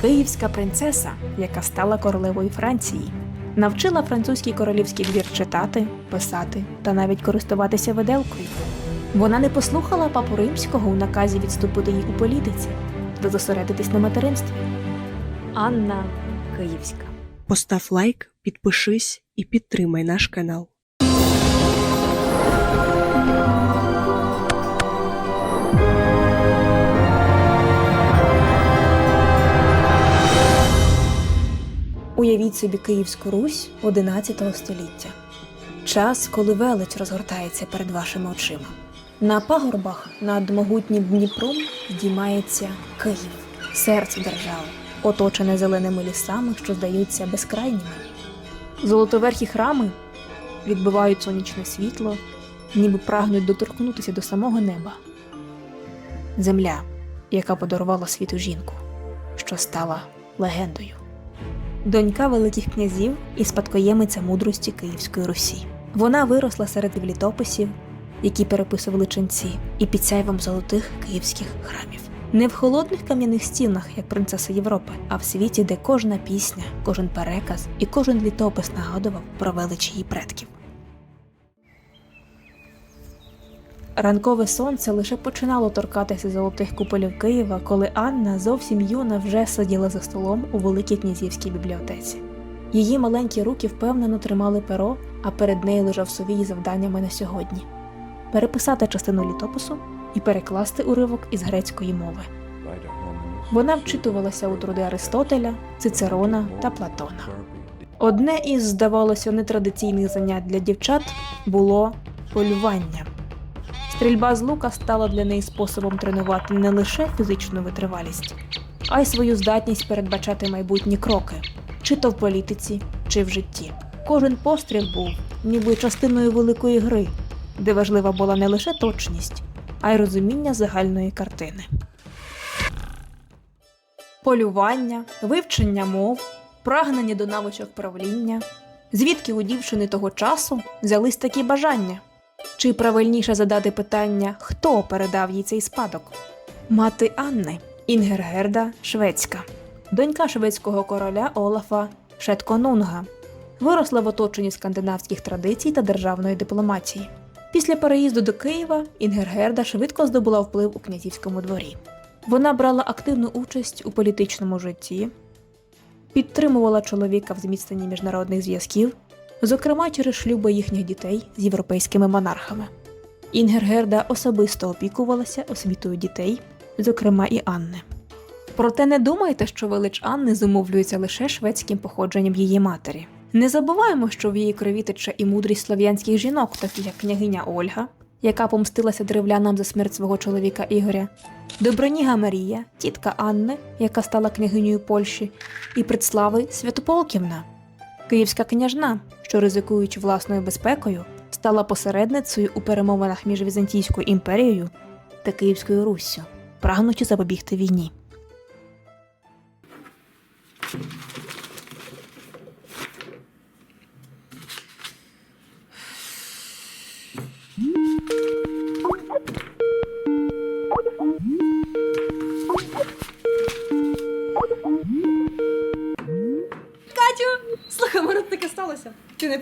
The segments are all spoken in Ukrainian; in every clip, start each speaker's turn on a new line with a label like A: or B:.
A: Київська принцеса, яка стала королевою Франції, навчила французький королівський двір читати, писати та навіть користуватися виделкою. Вона не послухала папу римського у наказі відступити їй у політиці та зосередитись на материнстві. Анна Київська.
B: Постав лайк, підпишись і підтримай наш канал.
A: Уявіть собі Київську Русь XI століття. Час, коли велич розгортається перед вашими очима. На пагорбах над могутнім Дніпром здіймається Київ, серце держави, оточене зеленими лісами, що здаються безкрайніми. Золотоверхі храми відбивають сонячне світло, ніби прагнуть доторкнутися до самого неба. Земля, яка подарувала світу жінку, що стала легендою донька великих князів і спадкоємиця мудрості Київської Русі. Вона виросла серед літописів, які переписували ченці, і під сяйвом золотих київських храмів. Не в холодних кам'яних стінах, як принцеса Європи, а в світі, де кожна пісня, кожен переказ і кожен літопис нагадував про велич її предків. Ранкове сонце лише починало торкатися золотих куполів Києва, коли Анна, зовсім юна, вже сиділа за столом у великій князівській бібліотеці. Її маленькі руки впевнено тримали перо, а перед нею лежав совій завданнями на сьогодні переписати частину літопису і перекласти уривок із грецької мови. Вона вчитувалася у труди Аристотеля, Цицерона та Платона. Одне із, здавалося, нетрадиційних занять для дівчат було полювання. Стрільба з лука стала для неї способом тренувати не лише фізичну витривалість, а й свою здатність передбачати майбутні кроки, чи то в політиці, чи в житті. Кожен постріл був ніби частиною великої гри, де важлива була не лише точність, а й розуміння загальної картини. Полювання, вивчення мов, прагнення до навичок правління. Звідки у дівчини того часу взялись такі бажання? Чи правильніше задати питання, хто передав їй цей спадок? Мати Анни Інгергерда Шведська, донька шведського короля Олафа Шетконунга, виросла в оточенні скандинавських традицій та державної дипломатії. Після переїзду до Києва Інгергерда швидко здобула вплив у князівському дворі. Вона брала активну участь у політичному житті, підтримувала чоловіка в зміцненні міжнародних зв'язків зокрема через шлюби їхніх дітей з європейськими монархами. Інгергерда особисто опікувалася освітою дітей, зокрема і Анни. Проте не думайте, що велич Анни зумовлюється лише шведським походженням її матері. Не забуваємо, що в її крові тече і мудрість слов'янських жінок, таких як княгиня Ольга, яка помстилася древлянам за смерть свого чоловіка Ігоря, Доброніга Марія, тітка Анни, яка стала княгинею Польщі, і Предслави Святополківна, Київська княжна, що ризикуючи власною безпекою, стала посередницею у перемовинах між Візантійською імперією та Київською Руссю, прагнучи запобігти війні.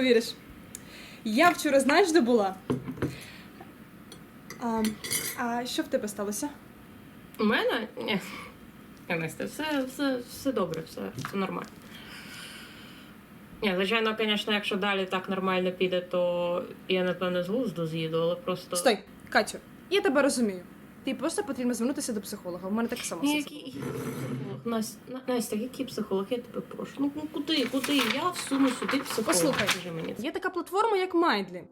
C: Повіриш. Я вчора знаєш, де була? А, а що в тебе сталося?
D: У мене? Ні. Настя, все, все, все добре, все, все нормально. Ні, звичайно, звісно, якщо далі так нормально піде, то я напевно з глузду з'їду, але просто.
C: Стой, Катю, я тебе розумію. Ти просто потрібно звернутися до психолога. У мене так само.
D: Ні,
C: все.
D: Психолог? Настя, На- Настя, який психолог? Я тебе прошу. Ну ну, куди, куди? Я всуну сюди психолога.
C: Послухай.
D: Скажи мені.
C: Є така платформа, як Mindly.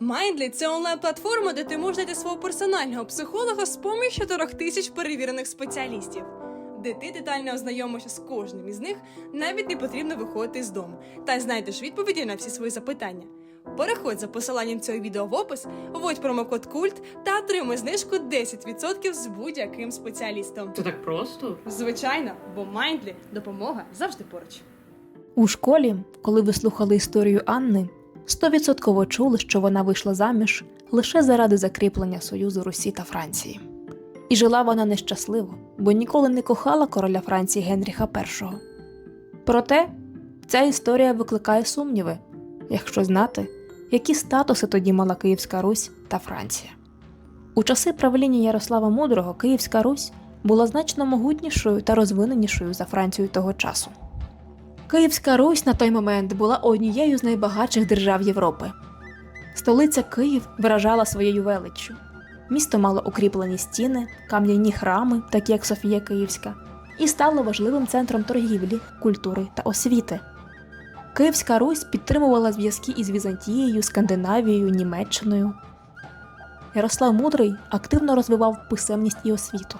C: Mindly – це онлайн-платформа, де ти можеш знайти свого персонального психолога з поміж 4 тисяч перевірених спеціалістів. Де ти детально ознайомишся з кожним із них, навіть не потрібно виходити з дому, та знайдеш відповіді на всі свої запитання. Переходь за посиланням цього відео в опис, вводь промокод Культ та отримай знижку 10% з будь-яким спеціалістом.
D: Це так просто?
C: Звичайно, бо Mindly – допомога завжди поруч.
A: У школі, коли ви слухали історію Анни, стовідсотково чули, що вона вийшла заміж лише заради закріплення союзу Русі та Франції. І жила вона нещасливо, бо ніколи не кохала короля Франції Генріха І. Проте ця історія викликає сумніви, якщо знати, які статуси тоді мала Київська Русь та Франція. У часи правління Ярослава Мудрого Київська Русь була значно могутнішою та розвиненішою за Францію того часу. Київська Русь на той момент була однією з найбагатших держав Європи. Столиця Київ виражала своєю величчю. Місто мало укріплені стіни, кам'яні храми, такі як Софія Київська, і стало важливим центром торгівлі, культури та освіти. Київська Русь підтримувала зв'язки із Візантією, Скандинавією, Німеччиною. Ярослав Мудрий активно розвивав писемність і освіту.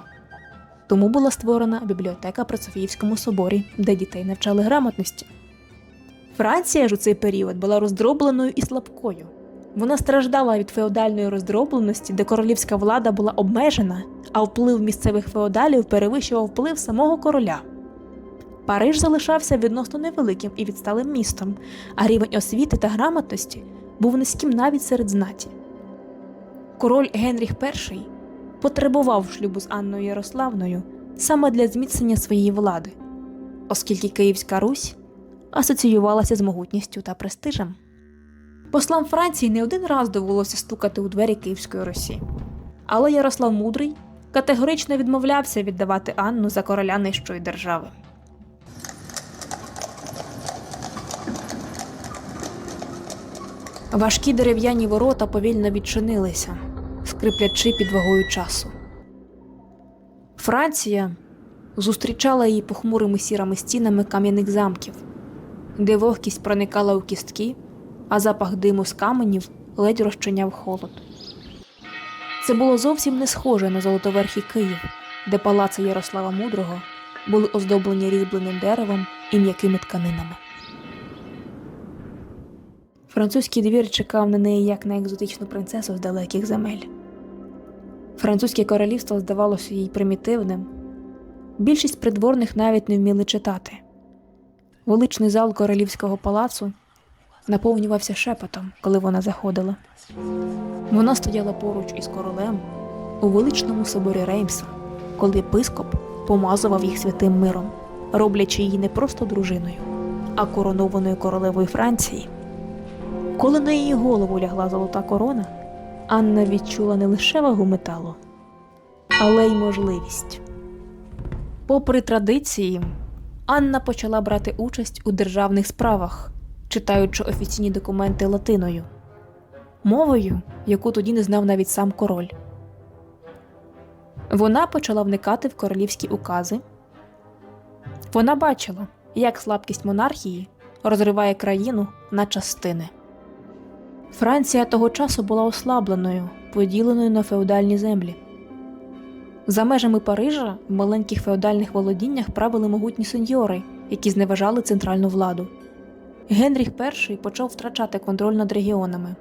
A: Тому була створена бібліотека при Софіївському соборі, де дітей навчали грамотності. Франція ж у цей період була роздробленою і слабкою. Вона страждала від феодальної роздробленості, де королівська влада була обмежена, а вплив місцевих феодалів перевищував вплив самого короля. Париж залишався відносно невеликим і відсталим містом, а рівень освіти та грамотності був низьким навіть серед знаті. Король Генріх І потребував шлюбу з Анною Ярославною саме для зміцнення своєї влади, оскільки Київська Русь асоціювалася з могутністю та престижем. Послам Франції не один раз довелося стукати у двері Київської Русі. Але Ярослав Мудрий категорично відмовлявся віддавати Анну за короля нижчої держави. Важкі дерев'яні ворота повільно відчинилися, скриплячи під вагою часу. Франція зустрічала її похмурими сірими стінами кам'яних замків, де вогкість проникала у кістки, а запах диму з каменів ледь розчиняв холод. Це було зовсім не схоже на золотоверхий Київ, де палаци Ярослава Мудрого були оздоблені різьбленим деревом і м'якими тканинами. Французький двір чекав на неї як на екзотичну принцесу з далеких земель. Французьке королівство здавалося їй примітивним. Більшість придворних навіть не вміли читати. Величний зал королівського палацу наповнювався шепотом, коли вона заходила. Вона стояла поруч із королем у величному соборі Реймса, коли епископ помазував їх святим миром, роблячи її не просто дружиною, а коронованою королевою Франції. Коли на її голову лягла золота корона, Анна відчула не лише вагу металу, але й можливість. Попри традиції, Анна почала брати участь у державних справах, читаючи офіційні документи латиною, мовою, яку тоді не знав навіть сам король. Вона почала вникати в королівські укази. Вона бачила, як слабкість монархії розриває країну на частини. Франція того часу була ослабленою, поділеною на феодальні землі. За межами Парижа в маленьких феодальних володіннях правили могутні сеньори, які зневажали центральну владу. Генріх І почав втрачати контроль над регіонами.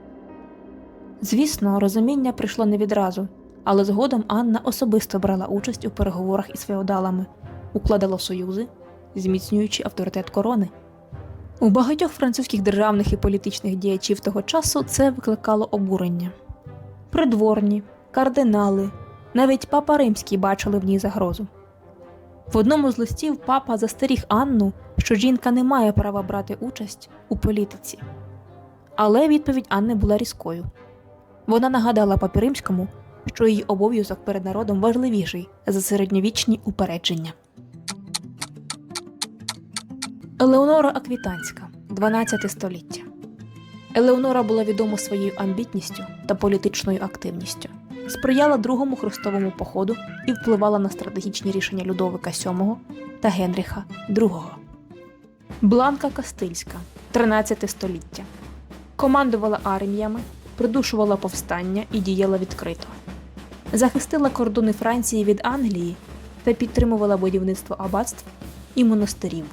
A: Звісно, розуміння прийшло не відразу, але згодом Анна особисто брала участь у переговорах із феодалами, укладала союзи, зміцнюючи авторитет корони. У багатьох французьких державних і політичних діячів того часу це викликало обурення. Придворні, кардинали, навіть папа Римський бачили в ній загрозу. В одному з листів папа застеріг Анну, що жінка не має права брати участь у політиці. Але відповідь Анни була різкою. Вона нагадала папі Римському, що її обов'язок перед народом важливіший за середньовічні упередження. Елеонора Аквітанська, 12 століття. Елеонора була відома своєю амбітністю та політичною активністю, сприяла другому хрестовому походу і впливала на стратегічні рішення Людовика VII та Генріха II. Бланка Кастильська, 13 століття. Командувала арміями, придушувала повстання і діяла відкрито. Захистила кордони Франції від Англії та підтримувала будівництво аббатств і монастирів.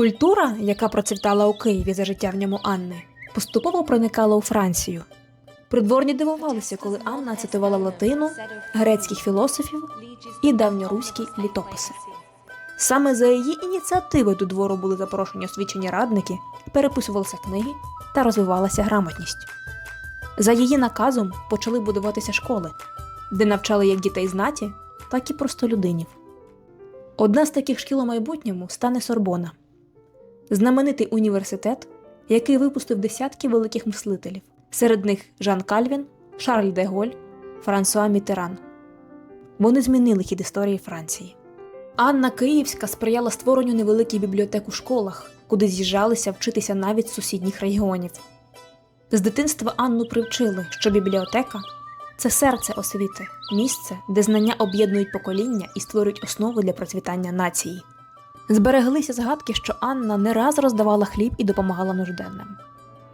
A: Культура, яка процвітала у Києві за життя в ньому Анни, поступово проникала у Францію. Придворні дивувалися, коли Анна цитувала латину, грецьких філософів і давньоруські літописи. Саме за її ініціативи до двору були запрошені освічені радники, переписувалися книги та розвивалася грамотність. За її наказом почали будуватися школи. де навчали як дітей знаті, так і простолюдинів. Одна з таких шкіл у майбутньому стане Сорбона, знаменитий університет, який випустив десятки великих мислителів, серед них Жан Кальвін, Шарль де Голь, Франсуа Мітеран. Вони змінили хід історії Франції. Анна Київська сприяла створенню невеликих бібліотек у школах, куди з'їжджалися вчитися навіть з сусідніх регіонів. З дитинства Анну привчили, що бібліотека це серце освіти, місце, де знання об'єднують покоління і створюють основу для процвітання нації. Збереглися згадки, що Анна не раз роздавала хліб і допомагала нужденним.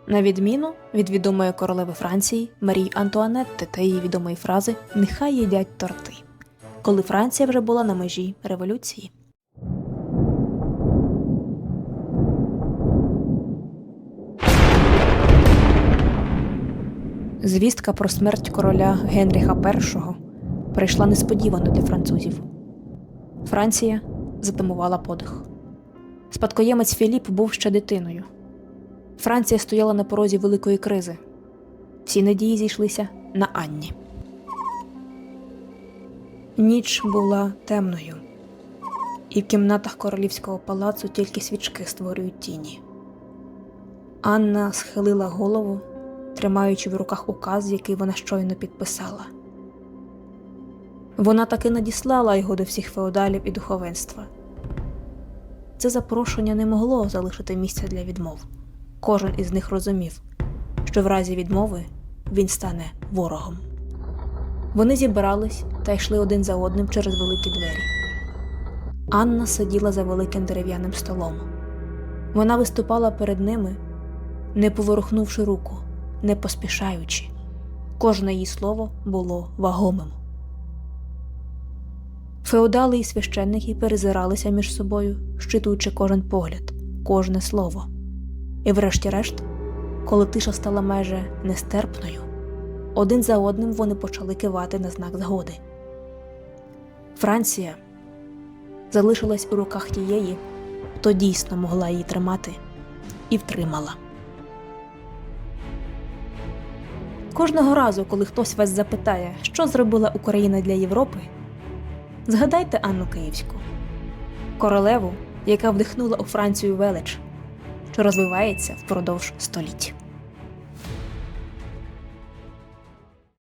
A: На відміну від відомої королеви Франції Марії Антуанетти та її відомої фрази Нехай їдять торти, коли Франція вже була на межі революції. Звістка про смерть короля Генріха І прийшла несподівано для французів. Франція затамувала подих. Спадкоємець Філіп був ще дитиною. Франція стояла на порозі великої кризи. Всі надії зійшлися на Анні. Ніч була темною, і в кімнатах королівського палацу тільки свічки створюють тіні. Анна схилила голову, тримаючи в руках указ, який вона щойно підписала. Вона таки надіслала його до всіх феодалів і духовенства. Це запрошення не могло залишити місця для відмов. Кожен із них розумів, що в разі відмови він стане ворогом. Вони зібрались та йшли один за одним через великі двері. Анна сиділа за великим дерев'яним столом. Вона виступала перед ними, не поворухнувши руку, не поспішаючи. Кожне її слово було вагомим. Феодали і священники перезиралися між собою, щитуючи кожен погляд, кожне слово. І врешті-решт, коли тиша стала майже нестерпною, один за одним вони почали кивати на знак згоди. Франція залишилась у руках тієї, хто дійсно могла її тримати, і втримала. Кожного разу, коли хтось вас запитає, що зробила Україна для Європи, згадайте Анну Київську, королеву, яка вдихнула у Францію велич, що розвивається впродовж століть.